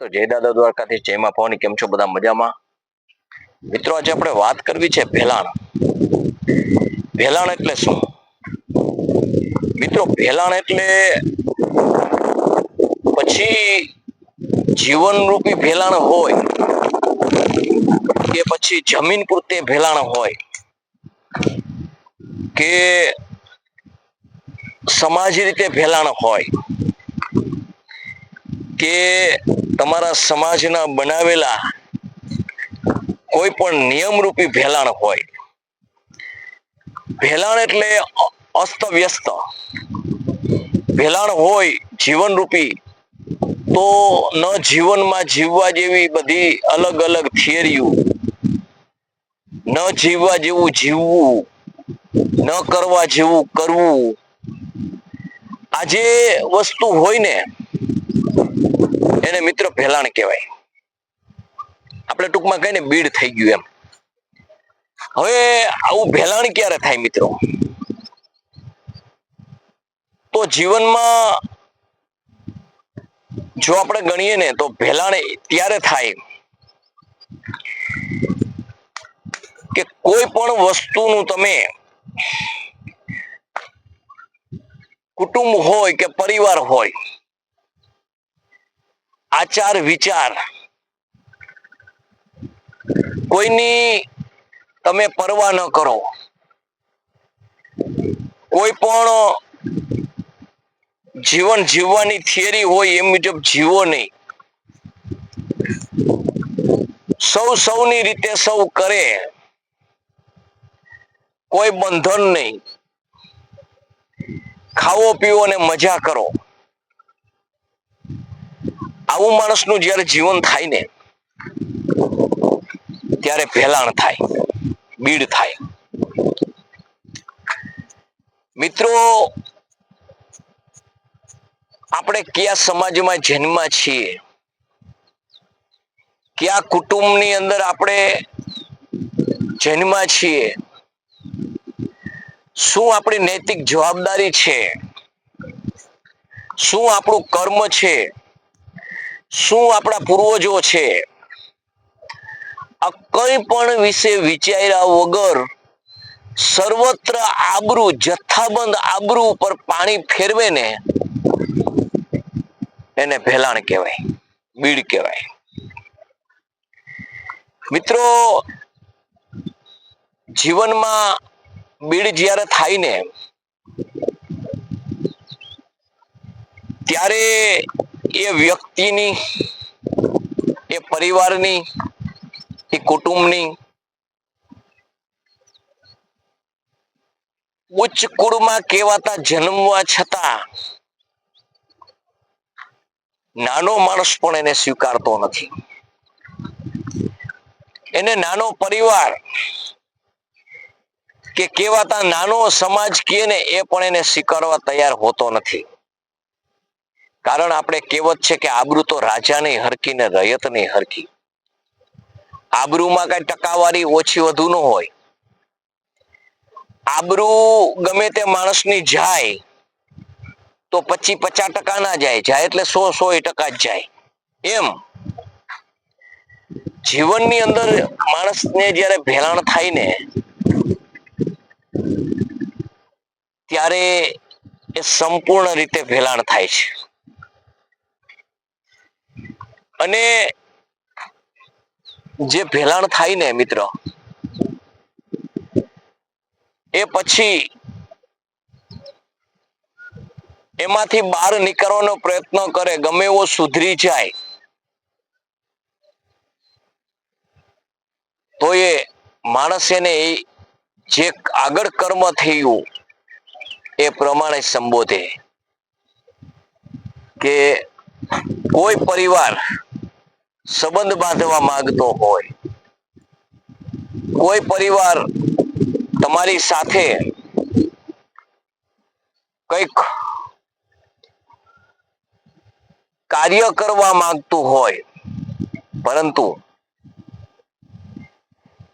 તો જય દાદા દ્વારકાથી જયમાં ભવાની કેમ છો બધા મજામાં? મિત્રો, આજે આપણે વાત કરવી છે ભેલાણ ભેલાણ એટલે શું? મિત્રો ભેલાણ એટલે પછી જીવનરૂપી ભેલાણ હોય કે પછી જમીન પૂરતે ભેલાણ હોય કે સમાજ રીતે ભેલાણ હોય કે તમારા સમાજના બનાવેલા કોઈ પણ નિયમરૂપી ભેલાણ હોય. ભેલાણ એટલે અસ્ત અસ્તવ્યસ્ત. ભેલાણ હોય જીવનરૂપી, તો ન જીવનમાં જીવવા જેવી બધી અલગ અલગ થિયરીઓ, ન જીવવા જેવું જીવવું, ન કરવા જેવું કરવું. આ જે વસ્તુ હોય ને એને મિત્ર ભેલાણ કહેવાય. આપણે ટૂંકમાં કહીને બીડ થઈ ગયું એમ. હવે આવું ભેલાણ ક્યારે થાય મિત્રો? તો જીવનમાં જો આપણે ગણીએ ને તો ભેલાણ ત્યારે થાય કે કોઈ પણ વસ્તુનું તમે કુટુંબ હોય કે પરિવાર હોય આચાર, વિચાર. કોઈની તમે પરવા ન કરો. કોઈ પણ જીવન જીવવાની થિયરી હોય એ મુજબ જીવો નહીં. સૌ સૌની રીતે સૌ કરે. કોઈ બંધન નહીં. ખાવો, પીવો ને મજા કરો. આવું માણસનું જ્યારે જીવન થાય ને, ત્યારે ભેલાણ થાય, બીડ થાય. મિત્રો, આપણે કયા સમાજમાં જન્મા છીએ? કયા કુટુંબની અંદર આપણે જન્મા છીએ? શું આપણી નૈતિક જવાબદારી છે? શું આપણું કર્મ છે? શું આપણા પૂર્વજો છે? આ કઈ પણ વિશે વિચાર્યા વગર સર્વત્ર આબરૂ, જથ્થાબંધ આબરૂ ઉપર પાણી ફેરવે ને એને ભેલાણ કહેવાય, બીડ કહેવાય. મિત્રો, જીવનમાં બીડ જ્યારે થાય ને, ત્યારે એ વ્યક્તિની, એ પરિવારની, એ કુટુંબની ઉચ્ચ કુળમાં કહેવાતા જન્મવા છતાં નાનો માણસ પણ એને સ્વીકારતો નથી. એને નાનો પરિવાર કે કહેવાતા નાનો સમાજ કે ને એ પણ એને સ્વીકારવા તૈયાર હોતો નથી. કારણ આપણે કહેવત છે કે આબરૂ તો રાજા નહીં હરકી ને રયત નહીં હરકી આબરૂમાં કઈ ટકાવારી ઓછી વધુ ન હોય. આબરૂ ગમે તે માણસની જાય, તો પચી પચાસ ટકા ના જાય જાય એટલે સો સો ટકા જ જાય. એમ. જીવનની અંદર માણસને જ્યારે ભેલાણ થાય ને, ત્યારે એ સંપૂર્ણ રીતે ભેલાણ થાય છે. અને જે ભેલાણ થાય ને મિત્ર, એ પછી એમાંથી બહાર નીકળવાનો પ્રયત્ન કરે, ગમે એવો સુધરી જાય, તો એ માણસ એને જે આગળ કર્મ થયું, એ પ્રમાણે સંબોધે કે કોઈ પરિવાર સંબંધ બાંધવા માંગતો હોય. કોઈ પરિવાર તમારી સાથે કંઈક કાર્ય કરવા માંગતું હોય, પરંતુ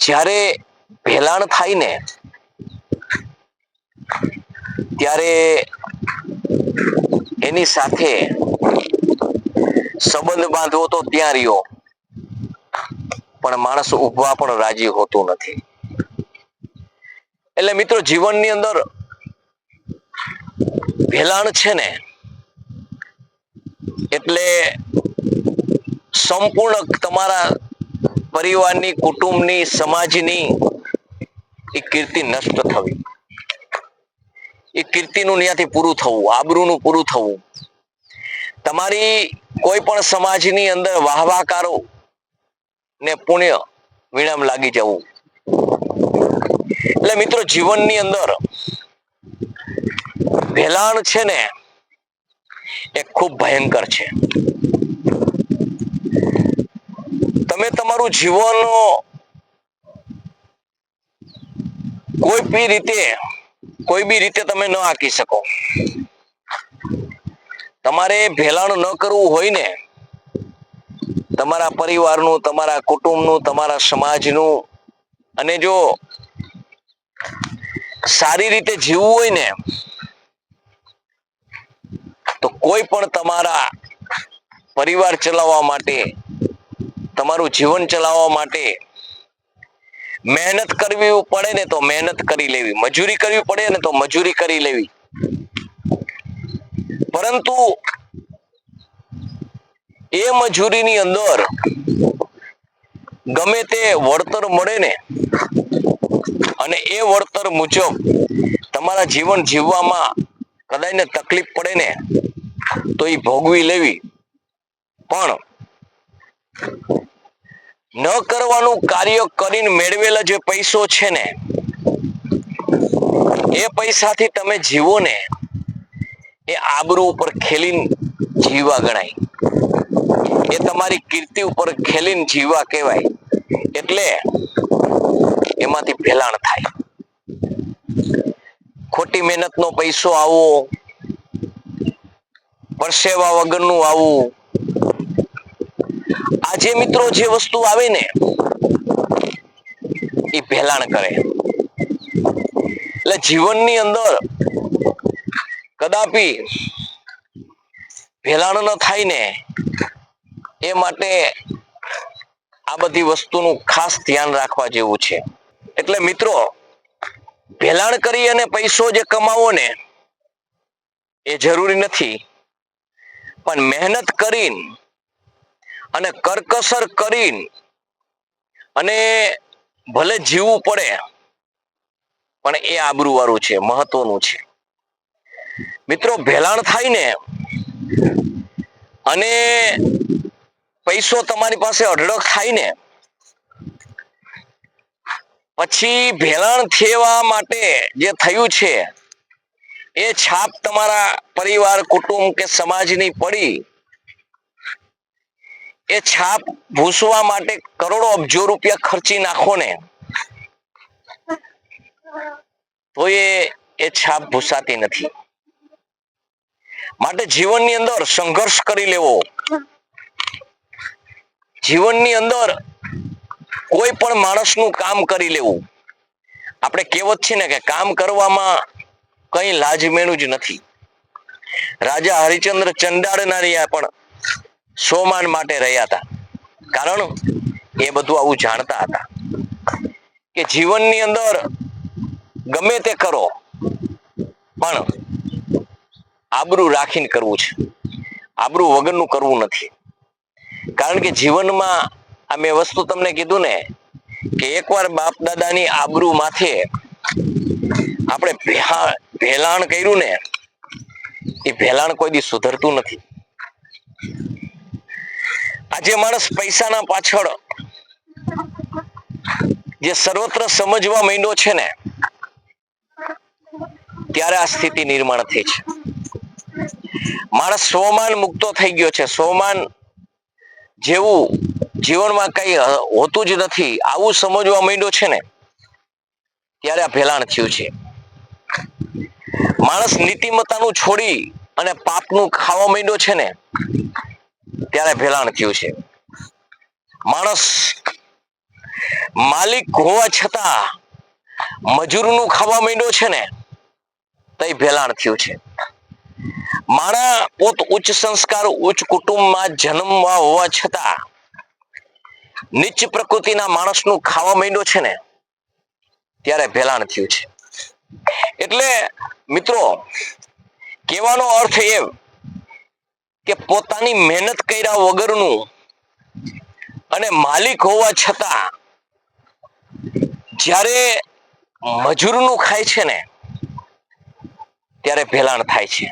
જ્યારે ભેલાણ થાય ને, ત્યારે એની સાથે સંબંધ બાંધવો તો ત્યાં રહ્યો. પણ માણસ ઉભવા પણ રાજી હોતું નથી. એટલે મિત્રો જીવનની અંદર ભેલાણ છે ને, એટલે સંપૂર્ણ તમારા પરિવારની, કુટુંબની, સમાજની એ કીર્તિ નષ્ટ થવી. એ કીર્તિનું ત્યાંથી પૂરું થવું, આબરૂનું પૂરું થવું. તમારી કોઈ પણ સમાજની અંદર વાહવાકારો ને પુણ્ય વિણામ લાગી જવું. એટલે મિત્રો જીવનની અંદર ભેલાણ છે ને એ ખૂબ ભયંકર છે. તમે તમારું જીવન કોઈ બી રીતે, કોઈ બી રીતે તમે ન આંકી શકો. તમારે ભેલાણ ન કરવું હોય ને, તમારા પરિવારનું, તમારા કુટુંબનું, તમારા સમાજનું, અને જો સારી રીતે જીવવું હોય ને, તો કોઈ પણ તમારા પરિવાર ચલાવવા માટે, તમારું જીવન ચલાવવા માટે મહેનત કરવી પડે ને તો મહેનત કરી લેવી, મજૂરી કરવી પડે ને તો મજૂરી કરી લેવી. પરંતુ એ મજૂરીની અંદર ગમે તે વળતર મળે ને, અને એ વળતર મુજબ તમારા જીવન જીવવામાં કદાચ ને તકલીફ પડે ને, તો એ ભોગવી લેવી. પણ ન કરવાનું કાર્ય કરીને મેળવેલા જે પૈસો છે ને, એ પૈસાથી તમે જીવો ને એ આબરૂ ઉપર ખેલીને જીવા ગણાય. એ તમારી કીર્તિ ઉપર ખેલીને જીવા કહેવાય. એટલે એમાંથી ભેલાણ થાય. ખોટી મહેનતનો પૈસો આવો, પરસેવા વગરનું આવું. આજે મિત્રો જે વસ્તુ આવે ને, એ ભેલાણ કરે. એટલે જીવનની અંદર કદાપી ભેલાણ ન થાય ને, એ માટે આ બધી વસ્તુનું ખાસ ધ્યાન રાખવા જેવું છે. એટલે મિત્રો, ભેલાણ કરી અને પૈસો જે કમાવો ને, એ જરૂરી નથી. પણ મહેનત કરીને અને કરકસર કરીને અને ભલે જીવવું પડે, પણ એ આબરૂવાળું છે, મહત્વનું છે. મિત્રો, ભેલાણ થાય ને અને પૈસો તમારી પાસે અઢળક થાય ને પછી ભેલાણ થવા માટે જે થયું છે, એ છાપ તમારા પરિવાર, કુટુંબ કે સમાજની પડી. એ છાપ ભૂસવા માટે કરોડો અબજો રૂપિયા ખર્ચી નાખો ને તો એ એ છાપ ભૂસાતી નથી. માટે જીવનની અંદર સંઘર્ષ કરી લેવો. જીવનની અંદર કોઈ પણ માણસનું કામ કરી લેવું. આપણે કહેવત છે ને કે કામ કરવામાં કઈ લાજમેણું જ નથી. રાજા હરિચંદ્ર ચંડાળનારિયા પણ સોમાન માટે રહ્યા હતા. કારણ એ બધું આવું જાણતા હતા. કે જીવનની અંદર ગમે તે કરો, પણ આબરૂ રાખીને કરવું છે. આબરૂ વગરનું કરવું નથી. કારણ કે જીવનમાં આ મેં વસ્તુ તમને કીધું ને, કે એકવાર બાપ દાદાની આબરૂ માથે આપણે ભેલાણ કર્યું ને, એ ભેલાણ કોઈ દી સુધરતું નથી. આજે માણસ પૈસાના પાછળ જે સર્વત્ર સમજવા માંડ્યો છે ને, ત્યારે આ સ્થિતિ નિર્માણ થઈ છે. માણસ સોમાન મુક્તો થઈ ગયો છે. સોમાન જેવું જીવનમાં કઈ હોતું જ નથી. આવું સમજવા માંડ્યો છે ને, ત્યારે આ ભેલાણ થયું છે. માણસ નીતિમત્તાનું છોડી અને પાપનું ખાવા માંડ્યો છે ને, ત્યારે ભેલાણ થયું છે. માણસ માલિક હોવા છતાં મજૂરનું ખાવા માંડ્યો છે ને તઈ ભેલાણ થયું છે. માણા પોત ઉચ્ચ સંસ્કાર, ઉચ્ચ કુટુંબમાં જન્મવા હોવા છતાં નીચ પ્રકૃતિના માણસનું ખાવા માંડ્યો છે ને, ત્યારે ભેલાણ થયું છે. એટલે મિત્રો, કહેવાનો અર્થ એમ કે પોતાની મહેનત કર્યા વગરનું અને માલિક હોવા છતાં જ્યારે મજૂરનું ખાય છે ને, ત્યારે ભેલાણ થાય છે.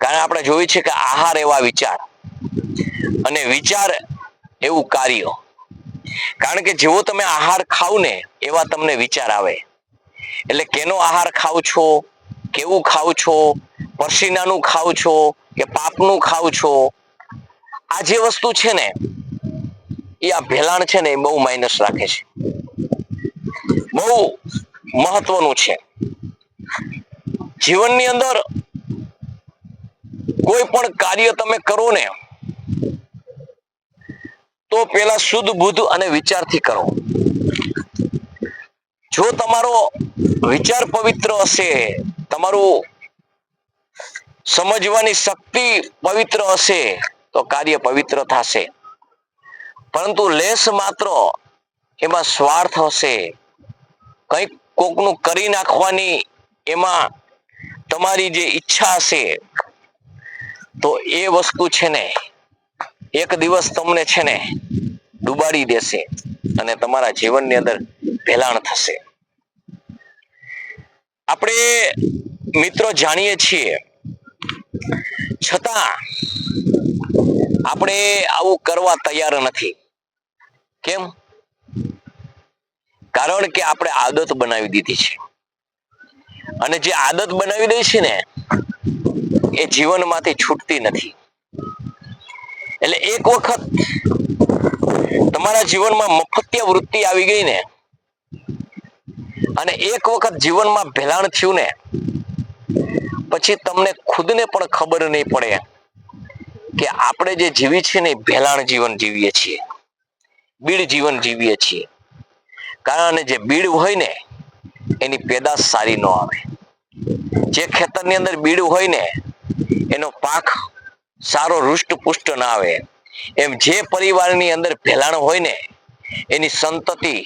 કારણ આપણે જોયું છે કે આહાર એવા વિચાર અને વિચાર એવું કાર્ય. કારણ કે જેવો તમે આહાર ખાવ ને, એવા તમને વિચાર આવે. એટલે કેનો આહાર ખાવ છો? કેવું ખાવ છો? પરસીનાનું ખાવ છો? કે પાપનું ખાવ છો? આ જે વસ્તુ છે ને, એ આ ભેલાણ છે ને, એ બહુ માઇનસ રાખે છે. બહુ મહત્વનું છે. જીવનની અંદર કોઈ પણ કાર્ય તમે કરો ને, તો પેલા શુદ્ધ, બુદ્ધ અને વિચારથી કરો. જો તમારો વિચાર પવિત્ર હશે, તમારું સમજવાની શક્તિ પવિત્ર હશે, તો કાર્ય પવિત્ર થશે. પરંતુ લેસ માત્ર એમાં સ્વાર્થ હશે. કંઈક કોકનું કરી નાખવાની એમાં તમારી જે ઈચ્છા હશે તો એ વસ્તુ છે ને, એક દિવસ તમને છે ને ડુબાડી દેશે અને તમારા જીવનની અંદર ભેલાણ થશે. આપણે મિત્રો જાણીએ છીએ, છતાં આપણે આવું કરવા તૈયાર નથી. કેમ? કારણ કે આપણે આદત બનાવી દીધી છે. અને જે આદત બનાવી દઈ છે ને એ જીવનમાંથી છૂટતી નથી. એટલે એક વખત તમારા જીવનમાં મફત્ય વૃત્તિ આવી ગઈ ને, અને એક વખત જીવનમાં ભેલાણ થયું ને, પછી તમને ખુદને પણ ખબર નહીં પડે કે આપણે જે જીવી છે ને ભેલાણ જીવન જીવીએ છીએ, બીડ જીવન જીવીએ છીએ. કારણ જે બીડ હોય ને, એની પેદાશ સારી ન આવે. જે ખેતરની અંદર બીડ હોય ને એનો પાક સારો હૃષ્ટ પુષ્ટ ના આવે. એમ જે પરિવારની અંદર ભેલાણ હોય ને, એની સંતતિ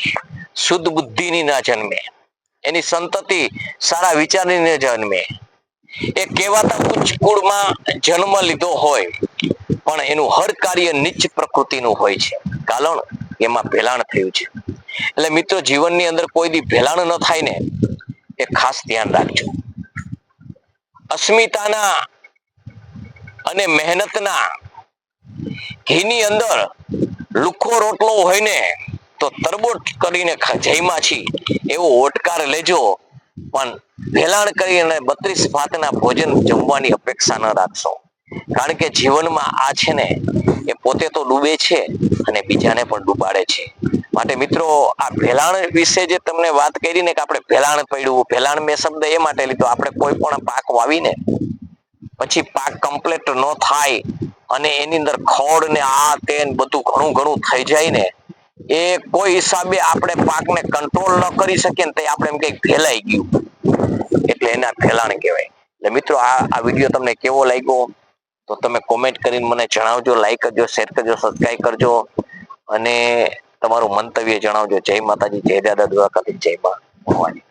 શુદ્ધ બુદ્ધિની ના જન્મે. એની સંતતિ સારા વિચારની ન જન્મે. એ કહેવાતા ઉચ્ચ કુળમાં જન્મ લીધો હોય, પણ એનું હર કાર્ય નીચ પ્રકૃતિનું હોય છે. કારણ એમાં ભેલાણ થયું છે. એટલે મિત્રો, જીવનની અંદર કોઈ દી ભેલાણ ન થાય ને, એ ખાસ ધ્યાન રાખજો. અસ્મિતાના અને મહેનતના ઘીની અંદર લુખો રોટલો હોય ને, તો તરબોટ કરીને જઈમાં છી. એવો ઓટકાર લેજો. પણ ભેલાણ કરીને બત્રીસ ભાતના ભોજન જમવાની અપેક્ષા ન રાખશો. કારણ કે જીવનમાં આ છે ને, એ પોતે તો ડૂબે છે અને બીજાને પણ ડૂબાડે છે. માટે મિત્રો, આ ભેલાણ વિશે જે તમને વાત કરી ને કે આપણે ભેલાણ પડ્યું ભેલાણ મેં શબ્દ એ માટે લીધો, આપણે કોઈ પણ પાક વાવીને પછી પાક કમ્પ્લીટ ન થાય અને એની અંદર ખોડ ને આ તે બધું ઘણું ઘણું થઈ જાય ને, એ કોઈ હિસાબે આપણે પાકને કંટ્રોલ ન કરી શકીએ ને તે આપણે એમ કઈ ફેલાઈ ગયું. એટલે એના ફેલાણ કહેવાય. એટલે મિત્રો, આ આ વીડિયો તમને કેવો લાગ્યો? તો તમે કોમેન્ટ કરીને મને જણાવજો લાઈક કરજો શેર કરજો સબસ્ક્રાઈબ કરજો અને તમારું મંતવ્ય જણાવજો. જય માતાજી, જય દાદા દ્વારકાથી જય મા ભવાની.